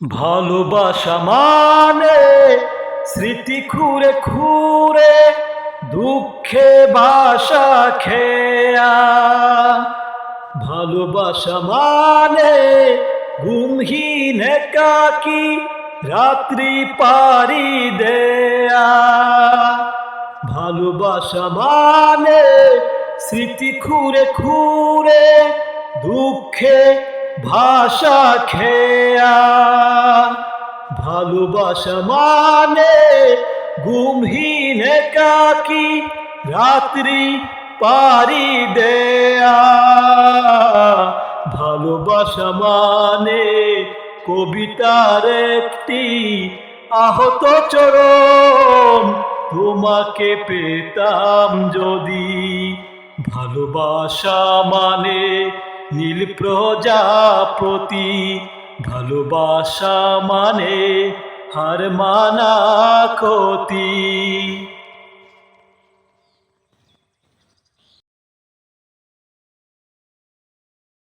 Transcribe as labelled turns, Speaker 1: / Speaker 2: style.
Speaker 1: ভালোবাসা মানে স্মৃতি খুঁড়ে খুঁড়ে দুঃখে বাসা খেয়া। ভালোবাসা মানে ঘুমহীন একাকি রাত্রি পারি দেয়া। ভালোবাসা মানে স্মৃতি খুঁড়ে খুঁড়ে দুঃখে ভাষা খেয়া। ভালোবাসা মানে ঘুমহীন একাকি রাত্রি পারি দেয়া। ভালোবাসা মানে কবিতার একটি আহত চরণ। তোমাকে পেতাম যদি। ভালোবাসা মানে নীল প্রজাপতি। ভালোবাসা মানে হার মানা ক্ষতি।